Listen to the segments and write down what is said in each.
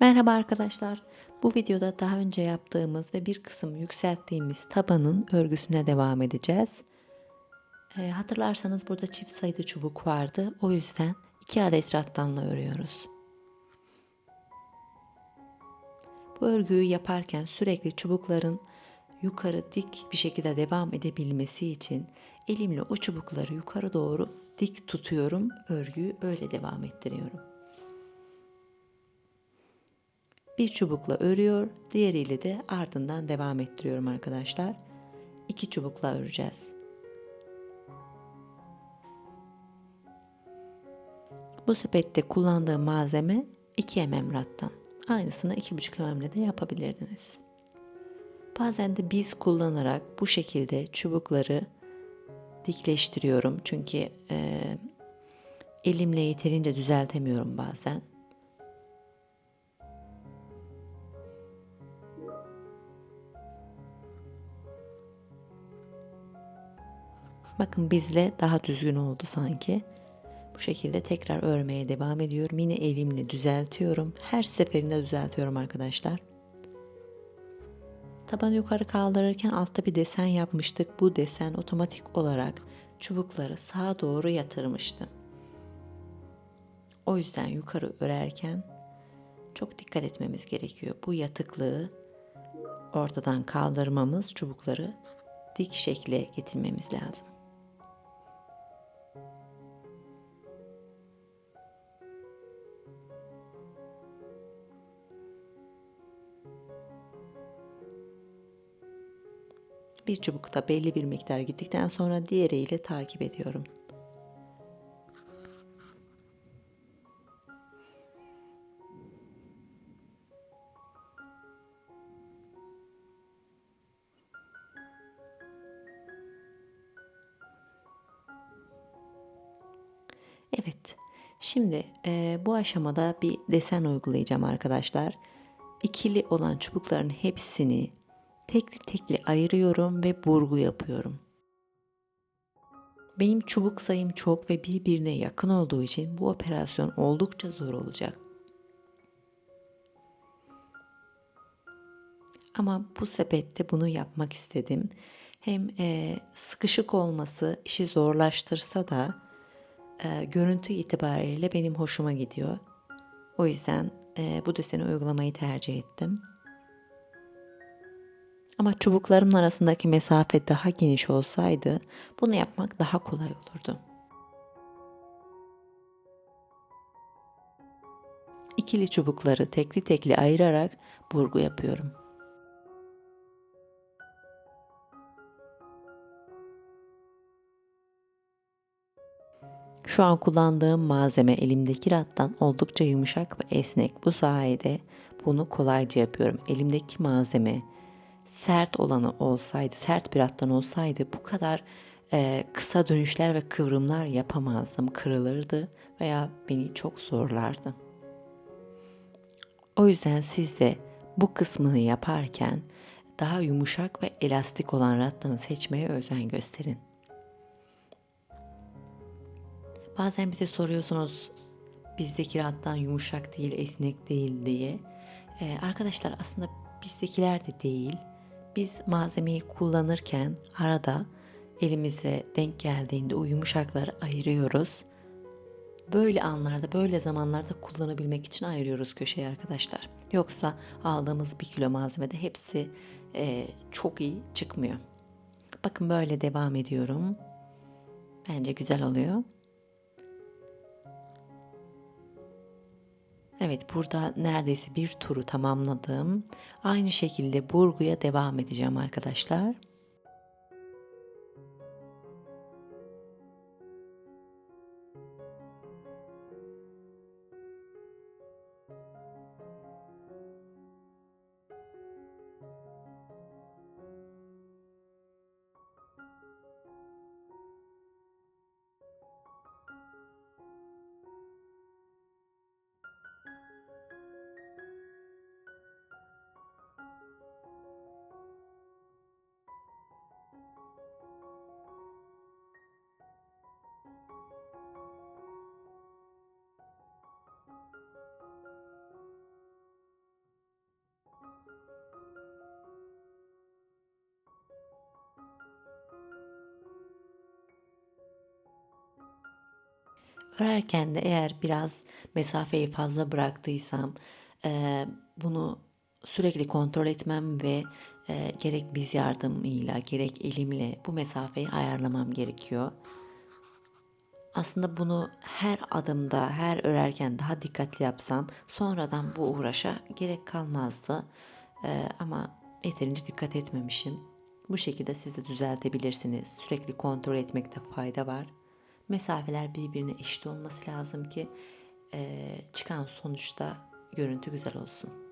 Merhaba arkadaşlar. Bu videoda daha önce yaptığımız ve bir kısım yükselttiğimiz tabanın örgüsüne devam edeceğiz. Ee, hatırlarsanız burada çift sayıda çubuk vardı. O yüzden 2 adet rattanla örüyoruz. Bu örgüyü yaparken sürekli çubukların yukarı dik bir şekilde devam edebilmesi için elimle o çubukları yukarı doğru dik tutuyorum. Örgüyü öyle devam ettiriyorum. Bir çubukla örüyor, diğeriyle de ardından devam ettiriyorum arkadaşlar. İki çubukla öreceğiz. Bu sepette kullandığım malzeme 2 mm rattan. Aynısını 2,5 mm de yapabilirdiniz. Bazen de biz kullanarak bu şekilde çubukları dikleştiriyorum. Çünkü e, elimle yeterince düzeltemiyorum bazen. Bakın bizle daha düzgün oldu sanki. Bu şekilde tekrar örmeye devam ediyorum. Yine elimle düzeltiyorum. Her seferinde düzeltiyorum arkadaşlar. Tabanı yukarı kaldırırken altta bir desen yapmıştık. Bu desen otomatik olarak çubukları sağa doğru yatırmıştı. O yüzden yukarı örerken çok dikkat etmemiz gerekiyor. Bu yatıklığı ortadan kaldırmamız, çubukları dik şekle getirmemiz lazım. Bir çubukta belli bir miktar gittikten sonra diğeriyle takip ediyorum. Evet. Şimdi e, bu aşamada bir desen uygulayacağım arkadaşlar. İkili olan çubukların hepsini tekli tekli ayırıyorum ve burgu yapıyorum. Benim çubuk sayım çok ve birbirine yakın olduğu için bu operasyon oldukça zor olacak. Ama bu sepette bunu yapmak istedim. Hem e, sıkışık olması işi zorlaştırsa da e, görüntü itibariyle benim hoşuma gidiyor. O yüzden e, bu deseni uygulamayı tercih ettim. Ama çubuklarımın arasındaki mesafe daha geniş olsaydı bunu yapmak daha kolay olurdu. İkili çubukları tekli tekli ayırarak burgu yapıyorum. Şu an kullandığım malzeme elimdeki rattan oldukça yumuşak ve esnek. Bu sayede bunu kolayca yapıyorum. Elimdeki malzeme sert olanı olsaydı, sert bir hattan olsaydı bu kadar e, kısa dönüşler ve kıvrımlar yapamazdım. Kırılırdı veya beni çok zorlardı. O yüzden siz de bu kısmını yaparken daha yumuşak ve elastik olan rattanı seçmeye özen gösterin. Bazen bize soruyorsunuz bizdeki rattan yumuşak değil, esnek değil diye. Ee, arkadaşlar aslında bizdekiler de değil biz malzemeyi kullanırken arada elimize denk geldiğinde o yumuşakları ayırıyoruz. Böyle anlarda, böyle zamanlarda kullanabilmek için ayırıyoruz köşeye arkadaşlar. Yoksa aldığımız bir kilo malzemede hepsi e, çok iyi çıkmıyor. Bakın böyle devam ediyorum. Bence güzel oluyor. Evet burada neredeyse bir turu tamamladım. Aynı şekilde burguya devam edeceğim arkadaşlar. Örerken de eğer biraz mesafeyi fazla bıraktıysam e, bunu sürekli kontrol etmem ve e, gerek biz yardımıyla gerek elimle bu mesafeyi ayarlamam gerekiyor. Aslında bunu her adımda, her örerken daha dikkatli yapsam sonradan bu uğraşa gerek kalmazdı. Ee, ama yeterince dikkat etmemişim. Bu şekilde siz de düzeltebilirsiniz. Sürekli kontrol etmekte fayda var. Mesafeler birbirine eşit olması lazım ki e, çıkan sonuçta görüntü güzel olsun.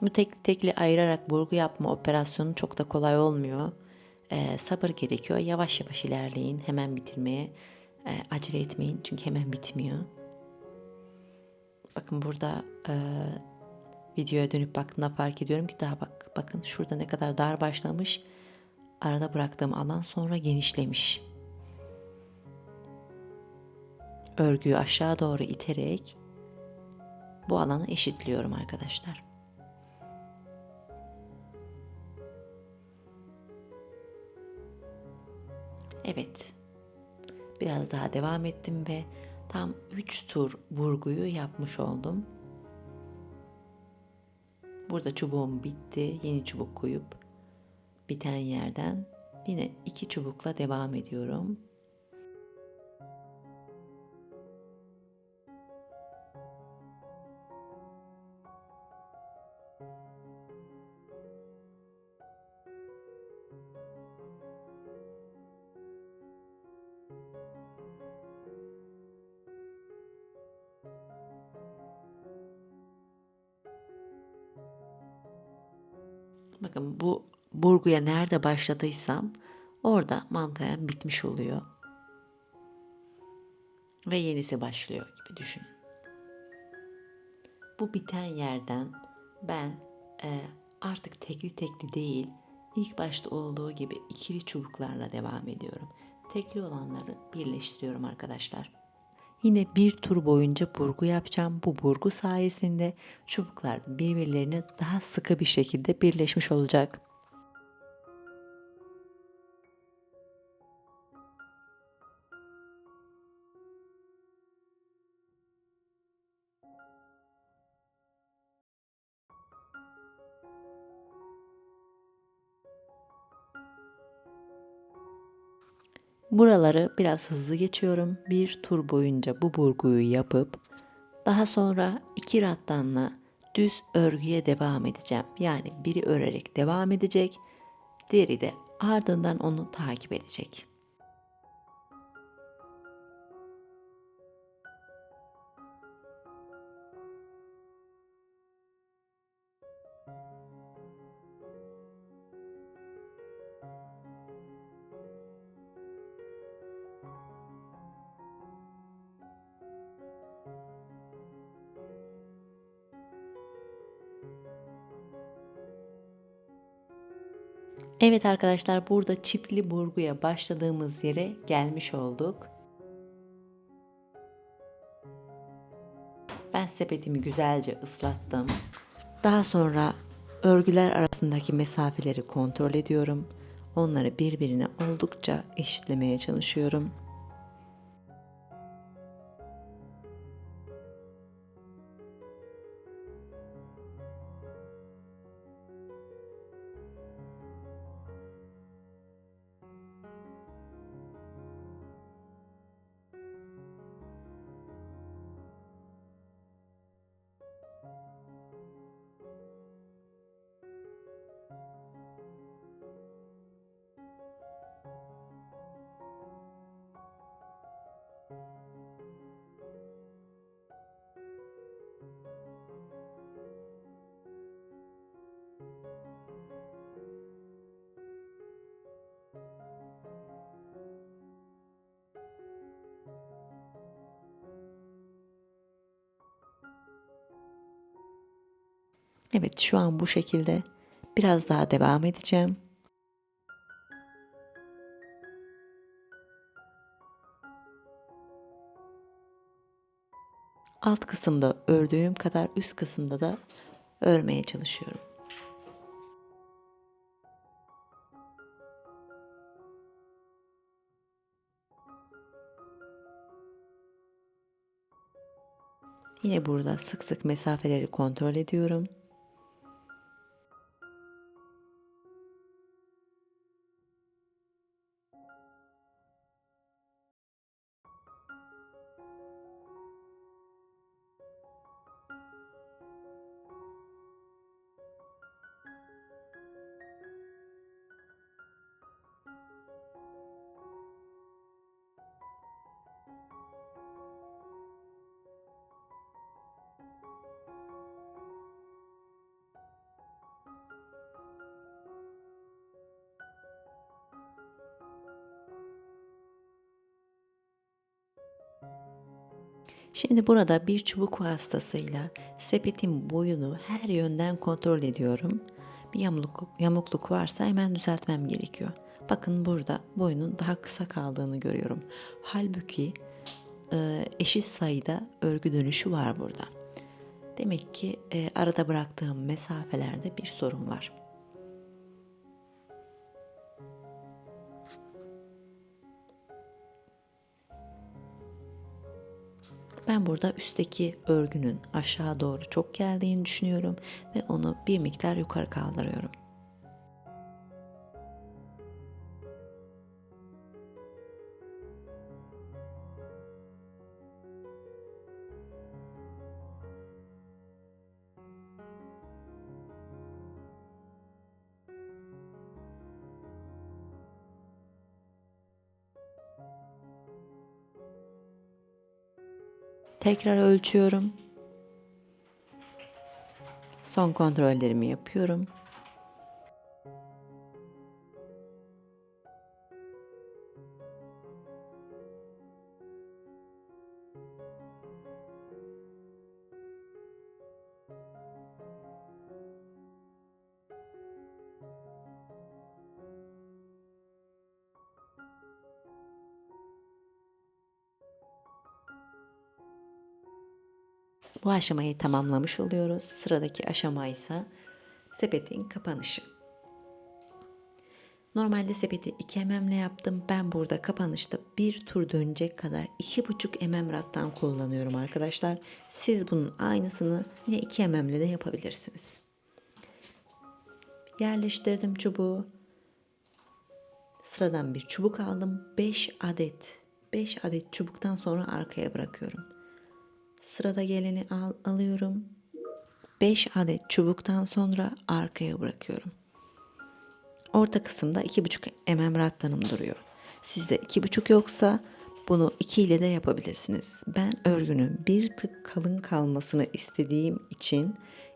Bu tekli tekli ayırarak burgu yapma operasyonu çok da kolay olmuyor. Ee, sabır gerekiyor. Yavaş yavaş ilerleyin. Hemen bitirmeye e, acele etmeyin. Çünkü hemen bitmiyor. Bakın burada e, videoya dönüp baktığımda fark ediyorum ki daha bak bakın şurada ne kadar dar başlamış. Arada bıraktığım alan sonra genişlemiş. Örgüyü aşağı doğru iterek bu alanı eşitliyorum arkadaşlar. Evet. Biraz daha devam ettim ve tam 3 tur burguyu yapmış oldum. Burada çubuğum bitti. Yeni çubuk koyup biten yerden yine iki çubukla devam ediyorum. Bakın bu burguya nerede başladıysam orada mantığa bitmiş oluyor. Ve yenisi başlıyor gibi düşün. Bu biten yerden ben e, artık tekli tekli değil ilk başta olduğu gibi ikili çubuklarla devam ediyorum. Tekli olanları birleştiriyorum arkadaşlar. Yine bir tur boyunca burgu yapacağım. Bu burgu sayesinde çubuklar birbirlerine daha sıkı bir şekilde birleşmiş olacak. Buraları biraz hızlı geçiyorum. Bir tur boyunca bu burguyu yapıp daha sonra iki rattanla düz örgüye devam edeceğim. Yani biri örerek devam edecek, diğeri de ardından onu takip edecek. Evet arkadaşlar burada çiftli burguya başladığımız yere gelmiş olduk. Ben sepetimi güzelce ıslattım. Daha sonra örgüler arasındaki mesafeleri kontrol ediyorum. Onları birbirine oldukça eşitlemeye çalışıyorum. Evet şu an bu şekilde biraz daha devam edeceğim. Alt kısımda ördüğüm kadar üst kısımda da örmeye çalışıyorum. Yine burada sık sık mesafeleri kontrol ediyorum. Şimdi burada bir çubuk vasıtasıyla sepetin boyunu her yönden kontrol ediyorum. Bir yamukluk, yamukluk varsa hemen düzeltmem gerekiyor. Bakın burada boyunun daha kısa kaldığını görüyorum. Halbuki e, eşit sayıda örgü dönüşü var burada. Demek ki e, arada bıraktığım mesafelerde bir sorun var. Ben burada üstteki örgünün aşağı doğru çok geldiğini düşünüyorum ve onu bir miktar yukarı kaldırıyorum. Tekrar ölçüyorum. Son kontrollerimi yapıyorum. Bu aşamayı tamamlamış oluyoruz. Sıradaki aşama ise sepetin kapanışı. Normalde sepeti 2 mm'le yaptım. Ben burada kapanışta bir tur dönecek kadar 2,5 mm rattan kullanıyorum arkadaşlar. Siz bunun aynısını yine 2 mm'le de yapabilirsiniz. Yerleştirdim çubuğu. Sıradan bir çubuk aldım. 5 adet 5 adet çubuktan sonra arkaya bırakıyorum. Sırada geleni al, alıyorum. 5 adet çubuktan sonra arkaya bırakıyorum. Orta kısımda 2,5 mm rattanım duruyor. Sizde 2,5 yoksa bunu 2 ile de yapabilirsiniz. Ben örgünün bir tık kalın kalmasını istediğim için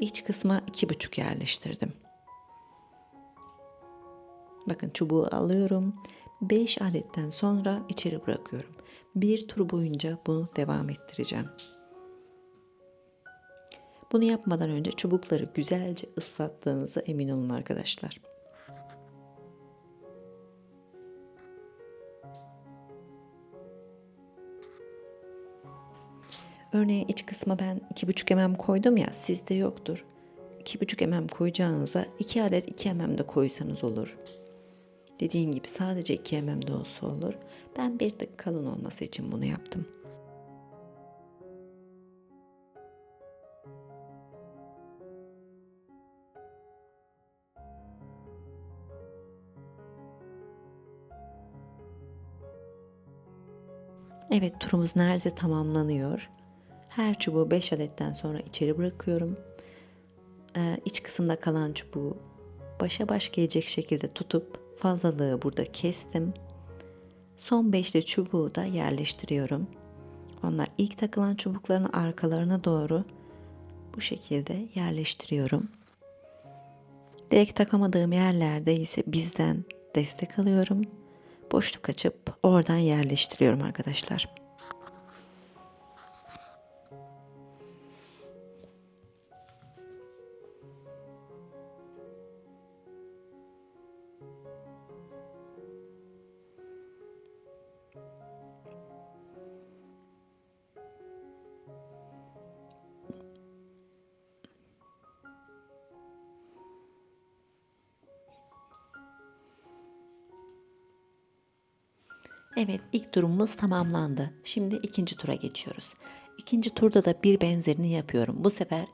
iç kısma 2,5 yerleştirdim. Bakın çubuğu alıyorum. 5 adetten sonra içeri bırakıyorum. Bir tur boyunca bunu devam ettireceğim. Bunu yapmadan önce çubukları güzelce ıslattığınıza emin olun arkadaşlar. Örneğin iç kısma ben 2,5 mm koydum ya sizde yoktur. 2,5 mm koyacağınıza 2 adet 2 mm de koysanız olur. Dediğim gibi sadece 2 mm de olsa olur. Ben bir tık kalın olması için bunu yaptım. Evet turumuz neredeyse tamamlanıyor. Her çubuğu 5 adetten sonra içeri bırakıyorum. Ee, iç kısımda kalan çubuğu başa baş gelecek şekilde tutup fazlalığı burada kestim. Son beşli çubuğu da yerleştiriyorum. Onlar ilk takılan çubukların arkalarına doğru bu şekilde yerleştiriyorum. Direkt takamadığım yerlerde ise bizden destek alıyorum boşluk açıp oradan yerleştiriyorum arkadaşlar. Evet ilk turumuz tamamlandı. Şimdi ikinci tura geçiyoruz. İkinci turda da bir benzerini yapıyorum. Bu sefer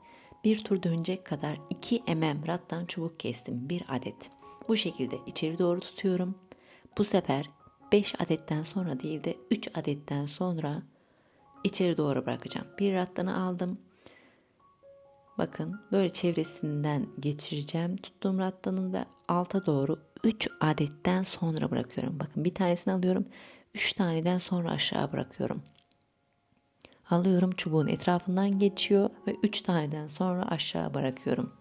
bir tur dönecek kadar 2 mm rattan çubuk kestim. Bir adet. Bu şekilde içeri doğru tutuyorum. Bu sefer 5 adetten sonra değil de 3 adetten sonra içeri doğru bırakacağım. Bir rattanı aldım. Bakın böyle çevresinden geçireceğim. Tuttuğum rattanın ve alta doğru 3 adetten sonra bırakıyorum. Bakın bir tanesini alıyorum. 3 taneden sonra aşağı bırakıyorum. Alıyorum çubuğun etrafından geçiyor ve 3 taneden sonra aşağı bırakıyorum.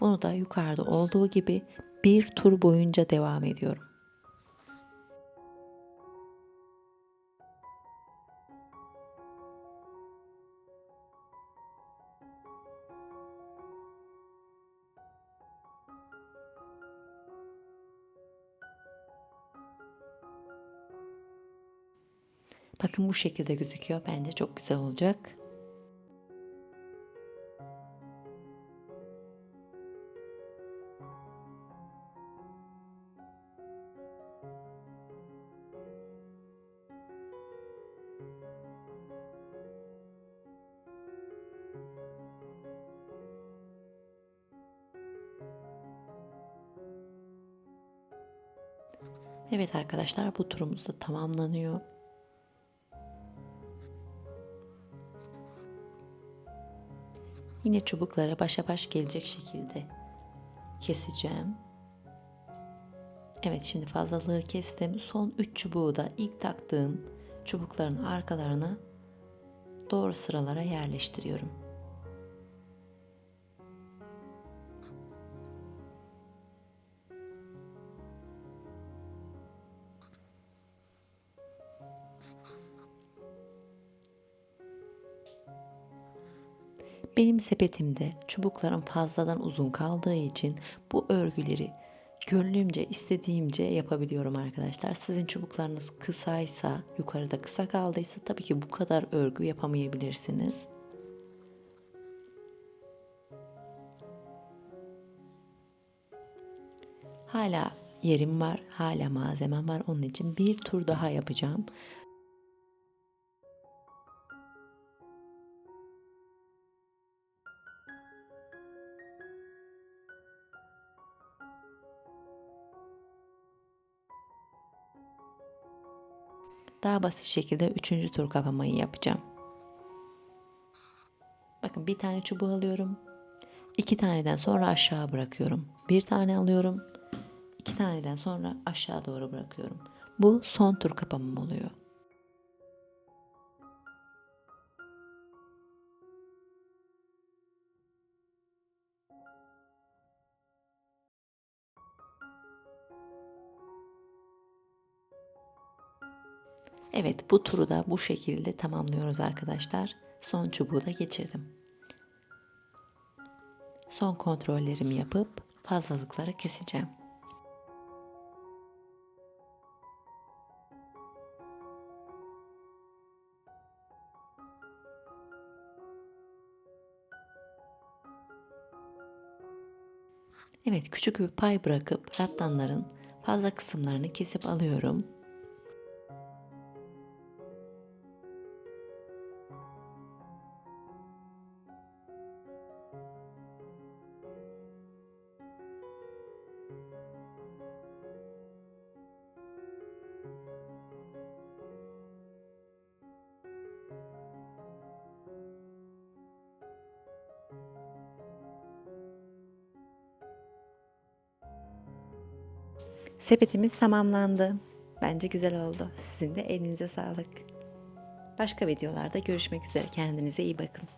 Bunu da yukarıda olduğu gibi bir tur boyunca devam ediyorum. Bakın bu şekilde gözüküyor. Bence çok güzel olacak. Evet arkadaşlar bu turumuz da tamamlanıyor. Yine çubuklara başa baş gelecek şekilde keseceğim. Evet şimdi fazlalığı kestim. Son 3 çubuğu da ilk taktığım çubukların arkalarına doğru sıralara yerleştiriyorum. Benim sepetimde çubuklarım fazladan uzun kaldığı için bu örgüleri gönlümce istediğimce yapabiliyorum arkadaşlar. Sizin çubuklarınız kısaysa, yukarıda kısa kaldıysa tabii ki bu kadar örgü yapamayabilirsiniz. Hala yerim var, hala malzemem var. Onun için bir tur daha yapacağım. Daha basit şekilde üçüncü tur kapamayı yapacağım. Bakın bir tane çubuğu alıyorum. iki taneden sonra aşağı bırakıyorum. Bir tane alıyorum. iki taneden sonra aşağı doğru bırakıyorum. Bu son tur kapamam oluyor. Evet bu turu da bu şekilde tamamlıyoruz arkadaşlar. Son çubuğu da geçirdim. Son kontrollerimi yapıp fazlalıkları keseceğim. Evet küçük bir pay bırakıp rattanların fazla kısımlarını kesip alıyorum. Sepetimiz tamamlandı. Bence güzel oldu. Sizin de elinize sağlık. Başka videolarda görüşmek üzere. Kendinize iyi bakın.